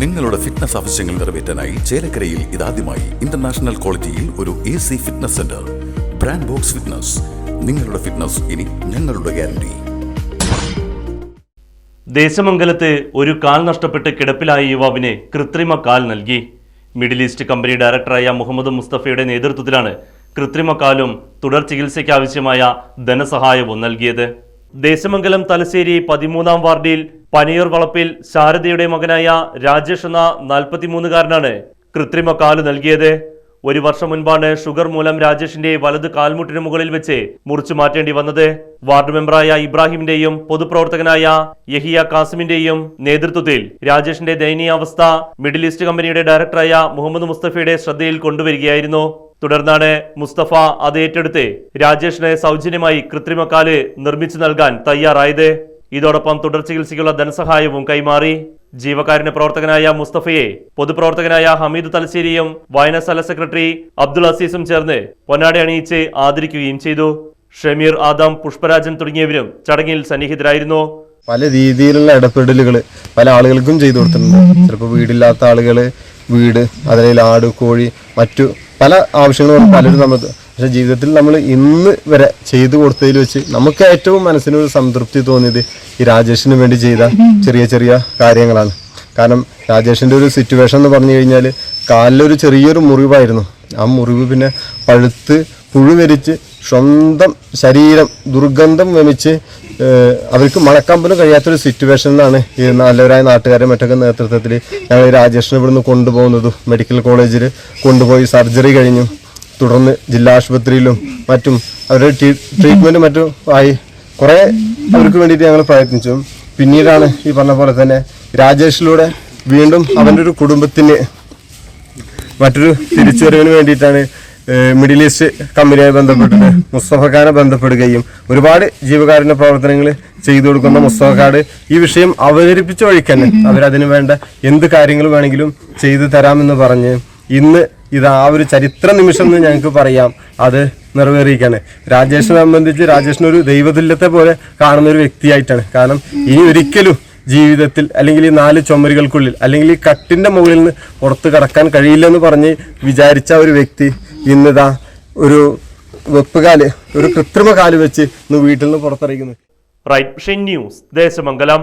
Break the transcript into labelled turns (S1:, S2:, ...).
S1: നിങ്ങളുടെ ഫിറ്റ്നസ് ആവശ്യങ്ങൾ നിറവേറ്റാനായി ചേലക്കരയിൽ ഇതാദ്യമായി ഇന്റർനാഷണൽ ക്വാളിറ്റിയിൽ ഒരു A C fitness centre brand box fitness നിങ്ങളുടെ ഫിറ്റ്നസ് ഇനി ഞങ്ങളുടെ ഗ്യാരണ്ടി
S2: ദേശമംഗലത്ത് ഒരു കാൽ നഷ്ടപ്പെട്ട് കിടപ്പിലായ യുവാവിന് കൃത്രിമ കാൽ നൽകി. മിഡിൽ ഈസ്റ്റ് കമ്പനി ഡയറക്ടറായ മുഹമ്മദ് മുസ്തഫയുടെ നേതൃത്വത്തിലാണ് കൃത്രിമ കാലും തുടർ ചികിത്സയ്ക്കാവശ്യമായ ധനസഹായവും നൽകിയത്. ദേശമംഗലം തലശ്ശേരി പതിമൂന്നാം വാർഡിൽ പനിയൂർ വളപ്പിൽ ശാരദയുടെ മകനായ രാജേഷ് എന്ന നാൽപ്പത്തിമൂന്നുകാരനാണ് കൃത്രിമ കാൽ നൽകിയത്. ഒരു വർഷം മുൻപാണ് ഷുഗർ മൂലം രാജേഷിന്റെ വലത് കാൽമുട്ടിന് മുകളിൽ വെച്ച് മുറിച്ചു മാറ്റേണ്ടി വന്നത്. വാർഡ് മെമ്പറായ ഇബ്രാഹിമിന്റെയും പൊതുപ്രവർത്തകനായ യഹിയ കാസിമിന്റെയും നേതൃത്വത്തിൽ രാജേഷിന്റെ ദയനീയാവസ്ഥ മിഡിൽ ഈസ്റ്റ് കമ്പനിയുടെ ഡയറക്ടറായ മുഹമ്മദ് മുസ്തഫയുടെ ശ്രദ്ധയിൽ കൊണ്ടുവരികയായിരുന്നു. തുടർന്നാണ് മുസ്തഫ അത് ഏറ്റെടുത്ത് രാജേഷിന് സൗജന്യമായി കൃത്രിമക്കാൽ നിർമ്മിച്ചു നൽകാൻ തയ്യാറായത്. ഇതോടൊപ്പം തുടർ ചികിത്സയ്ക്കുള്ള ധനസഹായവും കൈമാറി. ജീവകാരുണ്യ പ്രവർത്തകനായ മുസ്തഫയെ പൊതുപ്രവർത്തകനായ ഹമീദ് തലശ്ശേരിയും വായനശാല സെക്രട്ടറി അബ്ദുൾ അസീസും ചേർന്ന് പൊന്നാടി അണിയിച്ച് ആദരിക്കുകയും ചെയ്തു. ഷമീർ ആദം പുഷ്പരാജൻ തുടങ്ങിയവരും ചടങ്ങിൽ സന്നിഹിതരായിരുന്നു.
S3: പല രീതിയിലുള്ള ഇടപെടലുകൾ പല ആളുകൾക്കും ചെയ്തു കൊടുത്തിട്ടുണ്ട്. ചിലപ്പോൾ വീടില്ലാത്ത ആളുകൾ വീട് അതിൽ ആട് കോഴി മറ്റു പല ആവശ്യങ്ങളും പലരും നമ്മൾ പക്ഷെ ജീവിതത്തിൽ നമ്മൾ ഇന്ന് വരെ ചെയ്തു കൊടുത്തതിൽ വെച്ച് നമുക്ക് ഏറ്റവും മനസ്സിനൊരു സംതൃപ്തി തോന്നിയത് ഈ രാജേഷിന് വേണ്ടി ചെയ്ത ചെറിയ ചെറിയ കാര്യങ്ങളാണ്. കാരണം രാജേഷിന്റെ ഒരു സിറ്റുവേഷൻ എന്ന് പറഞ്ഞു കഴിഞ്ഞാൽ കാലിലൊരു ചെറിയൊരു മുറിവായിരുന്നു. ആ മുറിവ് പിന്നെ പഴുത്ത് പുഴുവരിച്ച് സ്വന്തം ശരീരം ദുർഗന്ധം വമിച്ച് അവർക്ക് മണക്കാൻ പോലും കഴിയാത്തൊരു സിറ്റുവേഷനിലാണ് ഈ നല്ലവരായ നാട്ടുകാരെ മറ്റൊക്കെ നേതൃത്വത്തിൽ ഞങ്ങൾ രാജേഷിനെ ഇവിടുന്ന് കൊണ്ടുപോകുന്നതും മെഡിക്കൽ കോളേജിൽ കൊണ്ടുപോയി സർജറി കഴിഞ്ഞു. തുടർന്ന് ജില്ലാ ആശുപത്രിയിലും മറ്റും അവരുടെ ട്രീറ്റ്മെന്റ് മറ്റും ആയി. കുറേ അവർക്ക് വേണ്ടിയിട്ട് ഞങ്ങൾ പ്രയത്നിച്ചു. പിന്നീടാണ് ഈ പറഞ്ഞ പോലെ തന്നെ രാജേഷിലൂടെ വീണ്ടും അവന്റെ ഒരു കുടുംബത്തിന് മറ്റൊരു തിരിച്ചുവരവിന് വേണ്ടിയിട്ടാണ് മിഡിൽ ഈസ്റ്റ് കമ്പനിയായി ബന്ധപ്പെട്ടിട്ട് മുസ്തഫ ഖാനെ ബന്ധപ്പെടുകയും ഒരുപാട് ജീവകാരുണ്യ പ്രവർത്തനങ്ങൾ ചെയ്തു കൊടുക്കുന്ന മുസ്തഫ ഖാട് ഈ വിഷയം അവതരിപ്പിച്ച വഴിക്ക് തന്നെ അവരതിനു വേണ്ട എന്ത് കാര്യങ്ങൾ വേണമെങ്കിലും ചെയ്തു തരാമെന്ന് പറഞ്ഞ് ഇന്ന് ഇത് ആ ഒരു ചരിത്ര നിമിഷം എന്ന് ഞങ്ങൾക്ക് പറയാം. അത് നിറവേറിയിക്കാണ് രാജേഷിനെ സംബന്ധിച്ച് രാജേഷിനൊരു ദൈവതുല്യത്തെ പോലെ കാണുന്ന ഒരു വ്യക്തിയായിട്ടാണ്. കാരണം ഇനി ഒരിക്കലും ജീവിതത്തിൽ അല്ലെങ്കിൽ ഈ നാല് ചുമരുകൾക്കുള്ളിൽ അല്ലെങ്കിൽ ഈ കട്ടിന്റെ മുകളിൽ നിന്ന് പുറത്ത് കടക്കാൻ കഴിയില്ലെന്ന് പറഞ്ഞ് വിചാരിച്ച ഒരു വ്യക്തി ഇന്നിതാ ഒരു വെപ്പുകാൽ ഒരു കൃത്രിമ കാൽ വെച്ച് ഇന്ന് വീട്ടിൽ നിന്ന് പുറത്തിറങ്ങുന്നു.
S2: Right news Desamangalam.